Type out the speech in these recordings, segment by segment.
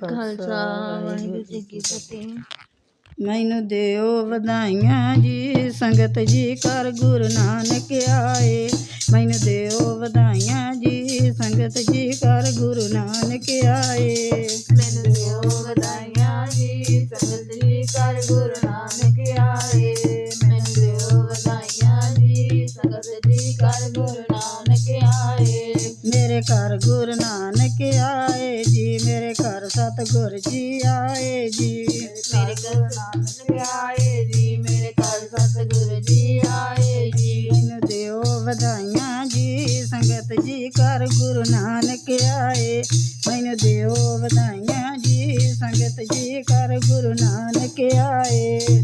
ਖਾਲਸਾ, ਵਾਹਿਗੁਰੂ ਜੀ ਕੀ ਫਤਿਹ। ਮੈਨੂੰ ਦਿਓ ਵਧਾਈਆਂ ਜੀ, ਸੰਗਤ ਜੀ ਕਰ ਗੁਰੂ ਨਾਨਕ ਆਏ। ਮੈਨੂੰ ਦਿਓ ਵਧਾਈਆਂ ਜੀ, ਸੰਗਤ ਜੀ ਕਰ ਗੁਰੂ ਨਾਨਕ ਆਏ। ਘਰ ਸਤਿਗੁਰ ਜੀ ਆਏ ਜੀ। ਮੇਰੇ ਘਰ ਨਾਨਕ ਆਏ ਜੀ ਮੇਰੇ ਘਰ ਸਤਿਗੁਰੂ ਜੀ ਆਏ ਜੀ। ਮੈਨੂੰ ਦਿਓ ਵਧਾਈਆਂ ਜੀ ਸੰਗਤ ਜੀ ਕਰ ਗੁਰੂ ਨਾਨਕ ਆਏ। ਮੈਨੂੰ ਦਿਓ ਵਧਾਈਆਂ ਜੀ ਸੰਗਤ ਜੀ ਕਰ ਗੁਰੂ ਨਾਨਕ ਆਏ।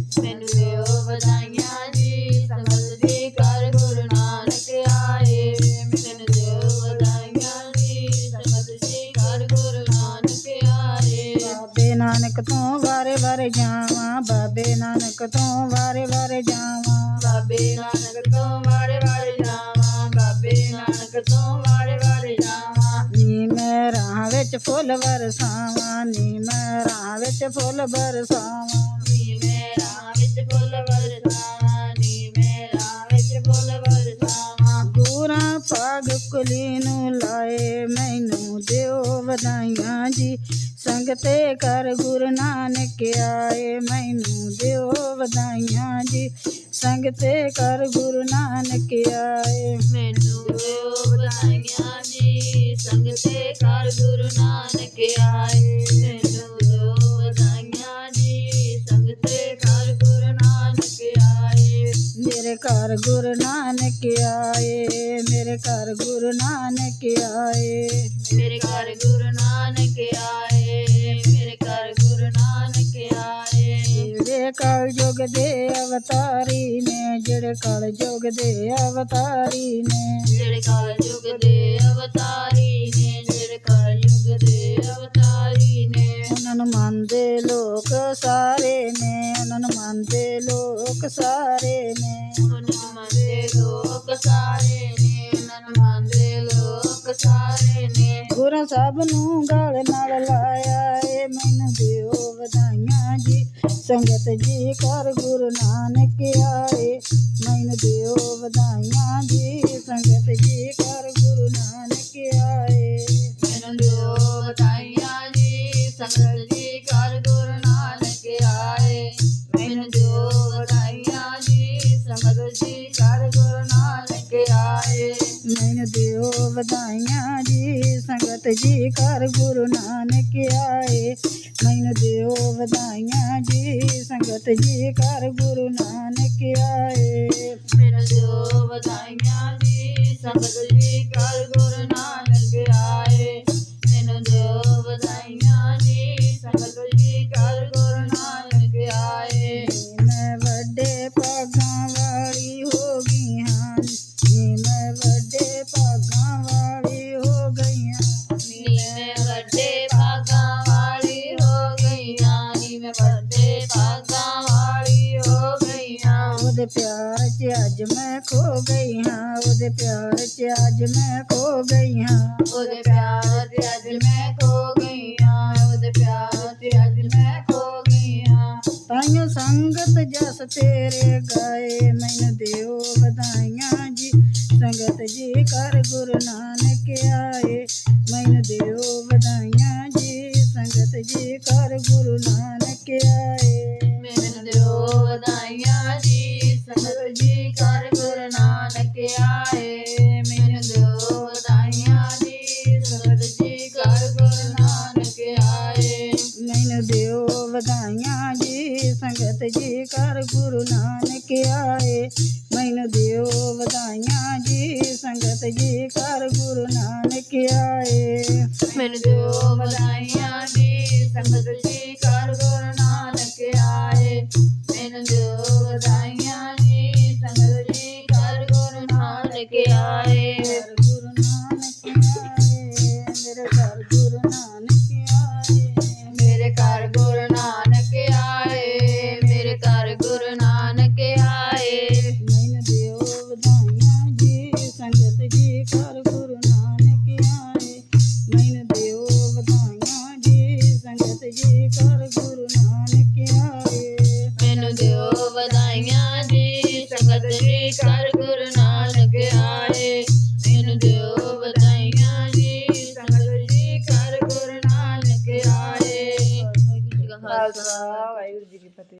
ਨਾਨਕ ਤੋਂ ਵਾਰੇ ਵਾਰੇ ਜਾਵਾਂ ਬਾਬੇ ਨਾਨਕ ਤੋਂ ਵਾਰੇ ਵਾਰੇ ਜਾਵਾਂ। ਬਾਬੇ ਨਾਨਕ ਤੋਂ ਵਾਰੇ ਵਾਰੇ ਜਾਵਾਂ ਬਾਬੇ ਨਾਨਕ ਤੋਂ ਵਾਰੇ ਵਾਰੇ ਜਾਵਾਂ। ਨੀ ਮੈਂ ਰਾਹ ਵਿੱਚ ਫੁੱਲ ਵਰਸਾਵਾਂ ਨੀ ਮੈਂ ਰਾਹ ਵਿੱਚ ਫੁੱਲ ਵਰਸਾਵਾਂ। ਸੰਗਤੇ ਕਰ ਗੁਰੂ ਨਾਨਕ ਆਏ ਮੈਨੂੰ ਦਿਓ ਵਧਾਈਆਂ ਜੀ। ਸੰਗਤੇ ਕਰ ਗੁਰੂ ਨਾਨਕ ਆਏ। ਮੈਨੂੰ ਦਿਓ ਵਧਾਈਆਂ ਜੀ। ਸੰਗਤੇ ਕਰ ਗੁਰੂ ਨਾਨਕ ਆਏ। ਮੈਨੂੰ ਦਿਓ ਵਧਾਈਆਂ ਜੀ। ਸੰਗਤੇ ਕਰ ਗੁਰੂ ਨਾਨਕ ਆਏ। ਮੇਰੇ ਘਰ ਗੁਰੂ ਨਾਨਕ ਆਏ। ਮੇਰੇ ਘਰ ਗੁਰੂ ਨਾਨਕ ਆਏ। ਮੇਰੇ ਘਰ ਗੁਰੂ ਨਾਨਕ ਆਏ। ਜਿਹੜੇ ਕਲ ਯੁਗ ਦੇ ਅਵਤਾਰੀ ਨੇ ਜਿਹੜੇ ਕਲ ਯੁਗ ਦੇ ਅਵਤਾਰੀ ਨੇ। ਜਿਹੜੇ ਕਾਲ ਯੁਗ ਦੇ ਅਵਤਾਰੀ ਨੇ ਜਿਹੜੇ ਕਾਲ ਯੁਗ ਦੇ ਅਵਤਾਰੀ ਨੇ। ਉਹਨਾਂ ਨੂੰ ਮੰਨਦੇ ਲੋਕ ਸਾਰੇ ਨੇ ਉਹਨਾਂ ਨੂੰ ਮੰਨਦੇ ਲੋਕ ਸਾਰੇ ਨੇ। ਉਹਨਾਂ ਨੂੰ ਮੰਨਦੇ ਲੋਕ ਸਾਰੇ ਨੇ ਉਹਨਾਂ ਨੂੰ ਮੰਨਦੇ ਲੋਕ ਸਾਰੇ ਨੇ। ਗੁਰਾਂ ਸਭ ਨੂੰ ਗਲ ਨਾਲ ਲਾਇਆ ਸੰਗਤ ਜੀ ਕਰ ਗੁਰੂ ਨਾਨਕ ਆਏ। ਮੈਨੂੰ ਦਿਓ ਵਧਾਈਆਂ ਜੀ। ਸੰਗਤ ਜੀ ਕਰ ਗੁਰੂ ਨਾਨਕ ਆਏ। ਮੈਨੂੰ ਦਿਓ ਵਧਾਈਆਂ ਜੀ। ਸੰਗਤ ਜੀ ਕਰ ਗੁਰੂ ਨਾਨਕ ਆਏ। ਮੈਨੂੰ ਦਿਓ ਵਧਾਈਆਂ ਜੀ। ਸੰਗਤ ਜੀ ਕਰ ਗੁਰੂ ਨਾਨਕ ਆਏ। ਮੈਨੂੰ ਦਿਓ ਵਧਾਈਆਂ ਜੀ। ਸੰਗਤ ਜੀ ਕਰ ਗੁਰੂ ਨਾਨਕ ਆਏ। ਮੈਨੂੰ ਦਿਓ ਵਧਾਈਆਂ ਜੀ, ਸੰਗਤ ਜੀ ਕਰ ਗੁਰੂ ਨਾਨਕ ਆਏ। ਮੈਨੂੰ ਦਿਓ ਵਧਾਈਆਂ ਜੀ, ਸੰਗਤ ਜੀ ਕਰ ਗੁਰੂ ਪਿਆਰ 'ਚ ਅੱਜ ਮੈਂ ਖੋ ਗਈ ਹਾਂ। ਉਹਦੇ ਪਿਆਰ 'ਚ ਅੱਜ ਮੈਂ ਖੋ ਗਈ ਹਾਂ। ਉਹਦੇ ਪਿਆਰ ਤੇ ਅੱਜ ਮੈਂ ਖੋ ਗਈ ਆਂ ਉਹਦੇ ਪਿਆਰ ਤੇ ਅੱਜ ਮੈਂ ਖੋ ਗਈ ਆਂ ਤਾਈਓ ਸੰਗਤ ਜਸ ਤੇਰੇ ਗਾਏ ਮੈਨੂੰ ਦਿਓ ਵਧਾਈਆਂ ਜੀ। ਸੰਗਤ ਜੀ ਕਰ ਗੁਰੂ ਨਾਨਕ ਆਏ ਮੈਨੂੰ ਦਿਓ ਵਧਾਈਆਂ ਜੀ। ਸੰਗਤ ਜੀ ਕਰ ਗੁਰੂ ਨਾਨਕ ਆਏ। ਮੈਨੂੰ ਦਿਓ ਵਧਾਈਆਂ ਜੀ। ਜੀ ਘਰ ਗੁਰੂ ਨਾਨਕ ਆਏ। ਮੈਨੂੰ ਦਿਓ ਵਧਾਈਆਂ ਜੀ, ਸੰਗਤ ਜੀ, ਘਰ ਗੁਰੂ ਨਾਨਕ ਆਏ। ਮੈਨੂੰ ਦਿਓ ਵਧਾਈਆਂ ਜੀ, ਸੰਗਤ ਜੀ, ਘਰ ਗੁਰੂ ਨਾਨਕ ਆਏ। ਮੈਨੂੰ ਦਿਓ ਵਧਾਈਆਂ ਜੀ, ਸੰਗਤ ਜੀ ਕਰ ਗੁਰੂ ਨਾਨਕ ਆਏ।